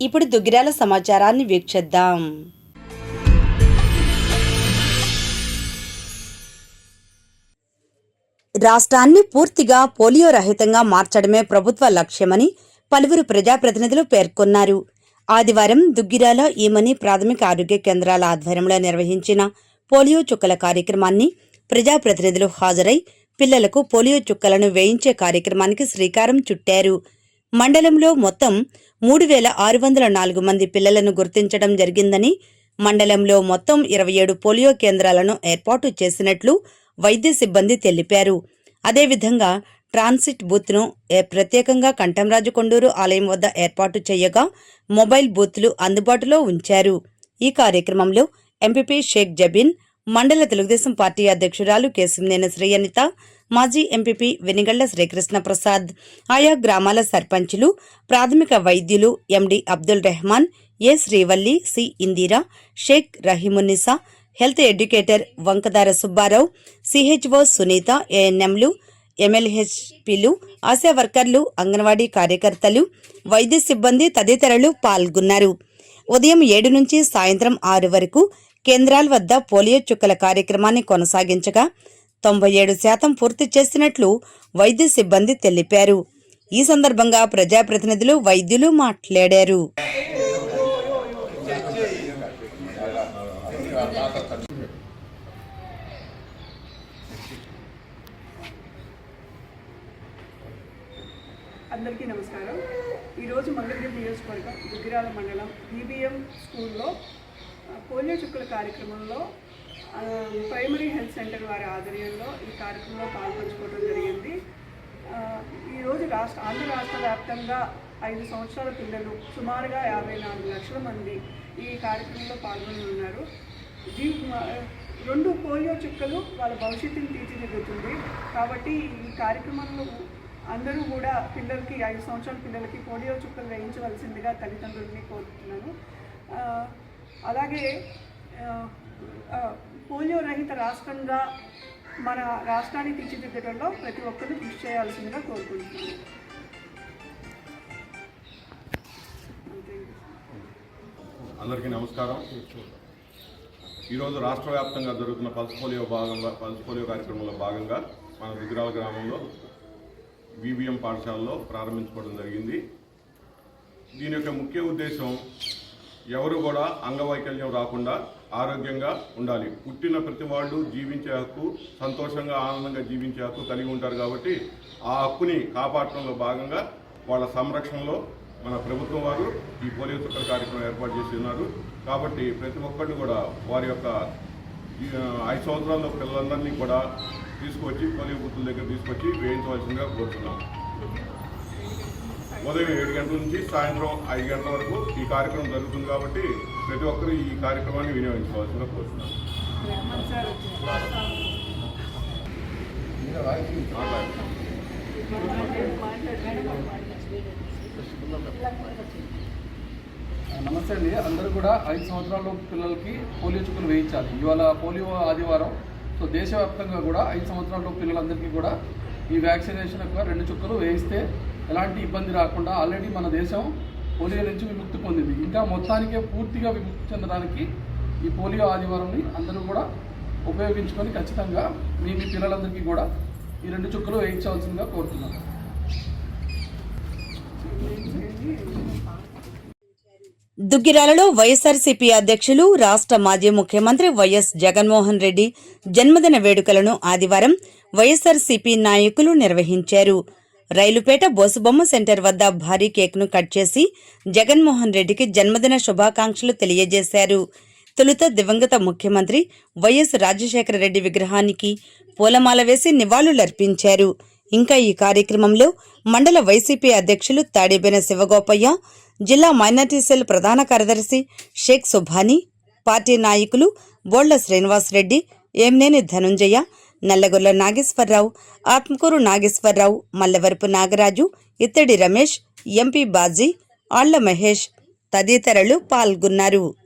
ఇప్పుడు దుగ్గిరాల సమాచారాన్ని వీక్షిద్దాం. రాష్ట్రాన్ని పూర్తిగా పోలియో రహితంగా మార్చడమే ప్రభుత్వ లక్ష్యమని పలువురు ప్రజాప్రతినిధులు పేర్కొన్నారు. ఆదివారం దుగ్గిరాల ఈమని ప్రాథమిక ఆరోగ్య కేంద్రాల ఆధ్వర్యంలో నిర్వహించిన పోలియో చుక్కల కార్యక్రమాన్ని ప్రజాప్రతినిధులు హాజరై పిల్లలకు పోలియో చుక్కలను వేయించే కార్యక్రమానికి శ్రీకారం చుట్టారు. మండలంలో మొత్తం మూడు వేల ఆరు వందల నాలుగు మంది పిల్లలను గుర్తించడం జరిగిందని మండలంలో మొత్తం ఇరవై ఏడు పోలియో కేంద్రాలను ఏర్పాటు చేసినట్లు వైద్య సిబ్బంది తెలిపారు. అదేవిధంగా ట్రాన్సిట్ బూత్ను ప్రత్యేకంగా కంఠంరాజు కొండూరు ఆలయం వద్ద ఏర్పాటు చేయగా మొబైల్ బూత్లు అందుబాటులో ఉంచారు. ఈ కార్యక్రమంలో ఎంపీపీ షేక్ జబీన్ మండల తెలుగుదేశం పార్టీ అధ్యక్షురాలు కేశంనేని శ్రీయనిత మాజీ ఎంపీపీ వెనిగళ్ళ శ్రీకృష్ణ ప్రసాద్ ఆయా గ్రామాల సర్పంచులు ప్రాథమిక వైద్యులు MD Abdul Rehman A Srivalli C. Indira Shaik Rahimunnisa health educator Vankadara Subbarao CHO Sunitha ఏఎన్ఎంలు ఎమ్మెల్యేహెచ్పిలు ఆశా వర్కర్లు అంగన్వాడీ కార్యకర్తలు వైద్య సిబ్బంది తదితరులు పాల్గొన్నారు. ఉదయం ఏడు నుంచి సాయంత్రం ఆరు వరకు కేంద్రాల వద్ద పోలియో చుక్కల కార్యక్రమాన్ని కొనసాగించగా తొంభై ఏడు శాతం పూర్తి చేసినట్లు వైద్య సిబ్బంది తెలిపారు. ఈ సందర్భంగా ప్రజాప్రతినిధులు వైద్యులు మాట్లాడారు. అందరికీ నమస్కారం. ఈరోజు మంగళగిరి నియోజకవర్గం దుగ్గిరాల మండలం బీబీఎం స్కూల్లో పోలియో చుక్కల కార్యక్రమంలో ప్రైమరీ హెల్త్ సెంటర్ వారి ఆధ్వర్యంలో ఈ కార్యక్రమంలో పాల్పంచుకోవడం జరిగింది. ఈరోజు రాష్ట్ర ఆంధ్ర రాష్ట్ర వ్యాప్తంగా ఐదు సంవత్సరాల పిల్లలు సుమారుగా యాభై నాలుగు లక్షల మంది ఈ కార్యక్రమంలో పాల్గొని ఉన్నారు. జీ రెండు పోలియో చుక్కలు వాళ్ళ భవిష్యత్తుని తీర్చిదిద్దుతుంది. కాబట్టి ఈ కార్యక్రమంలో అందరూ కూడా పిల్లలకి ఐదు సంవత్సరాల పిల్లలకి పోలియో చుక్కలు వేయించవలసిందిగా తల్లిదండ్రులని కోరుతున్నాను. అలాగే పోలియో రహిత రాష్ట్రంగా మన రాష్ట్రాన్ని తీర్చిదిద్దడంలో ప్రతి ఒక్కరూ కృషి చేయాల్సిందిగా కోరుకుంటున్నాను. అందరికీ నమస్కారం. ఈరోజు రాష్ట్ర వ్యాప్తంగా జరుగుతున్న పల్స్ పోలియో భాగంగా పల్స్ పోలియో కార్యక్రమంలో భాగంగా మన రుద్రాల గ్రామంలో బీబీఎం పాఠశాలలో ప్రారంభించుకోవడం జరిగింది. దీని యొక్క ముఖ్య ఉద్దేశం ఎవరు కూడా అంగవైకల్యం రాకుండా ఆరోగ్యంగా ఉండాలి. పుట్టిన ప్రతి వాళ్ళు జీవించే హక్కు సంతోషంగా ఆనందంగా జీవించే హక్కు కలిగి ఉంటారు కాబట్టి ఆ హక్కుని కాపాడటంలో భాగంగా వాళ్ళ సంరక్షణలో మన ప్రభుత్వం వారు ఈ పోలియో చుక్కల కార్యక్రమం ఏర్పాటు చేసి ఉన్నారు. కాబట్టి ప్రతి ఒక్కరిని కూడా వారి యొక్క ఐదు సంవత్సరాల్లో పిల్లలందరినీ కూడా తీసుకొచ్చి పోలియో బుద్ధుల దగ్గర తీసుకొచ్చి వేయించవలసిందిగా కోరుతున్నాం. ఉదయం ఏడు గంటల నుంచి సాయంత్రం ఐదు గంటల వరకు ఈ కార్యక్రమం జరుగుతుంది కాబట్టి ప్రతి ఒక్కరూ ఈ కార్యక్రమాన్ని వినియోగించుకోవాల్సిన కోరుతున్నాను నమస్తే అండి. అందరూ కూడా ఐదు సంవత్సరాల పిల్లలకి పోలియో చుక్కలు వేయించాలి. ఇవాళ పోలియో ఆదివారం. సో దేశవ్యాప్తంగా కూడా ఐదు సంవత్సరాల పిల్లలందరికీ కూడా ఈ వ్యాక్సినేషన్ యొక్క రెండు చుక్కలు వేయిస్తే ఎలాంటి ఇబ్బంది రాకుండా ఆల్రెడీ మన దేశం పోలియో నుంచి విముక్తి పొందింది. ఇంకా మొత్తానికే పూర్తిగా విముక్తి చెందడానికి ఈ పోలియో ఆదివారంని అందరూ కూడా ఉపయోగించుకొని ఖచ్చితంగా మీ మీ పిల్లలందరికీ కూడా ఈ రెండు చుక్కలు వేయించవలసిందిగా కోరుతున్నాను దుగ్గిరాలలో వైఎస్ఆర్సీపీ అధ్యక్షులు రాష్ట్ర మాజీ ముఖ్యమంత్రి వైఎస్ జగన్మోహన్ రెడ్డి జన్మదిన వేడుకలను ఆదివారం వైఎస్ఆర్సీపీ నాయకులు నిర్వహించారు. రైలుపేట బోసుబొమ్మ సెంటర్ వద్ద భారీ కేక్ను కట్ చేసి జగన్మోహన్ రెడ్డికి జన్మదిన శుభాకాంక్షలు తెలియజేశారు. తొలుత దివంగత ముఖ్యమంత్రి వైఎస్ రాజశేఖర రెడ్డి విగ్రహానికి పూలమాల వేసి నివాళులర్పించారు. ఇంకా ఈ కార్యక్రమంలో మండల వైసీపీ అధ్యక్షులు తాడేబెన శివగోపయ్య జిల్లా మైనార్టీ సెల్ ప్రధాన కార్యదర్శి షేక్ సుభాని పార్టీ నాయకులు బోళ్ళ శ్రీనివాసరెడ్డి ఏమ్నేని ధనుంజయ నల్లగొల్ల నాగేశ్వరరావు ఆత్మకూరు నాగేశ్వరరావు మల్లవరపు నాగరాజు ఇత్తడి రమేష్ ఎంపీ బాజీ ఆళ్ళ మహేష్ తదితరులు పాల్గొన్నారు.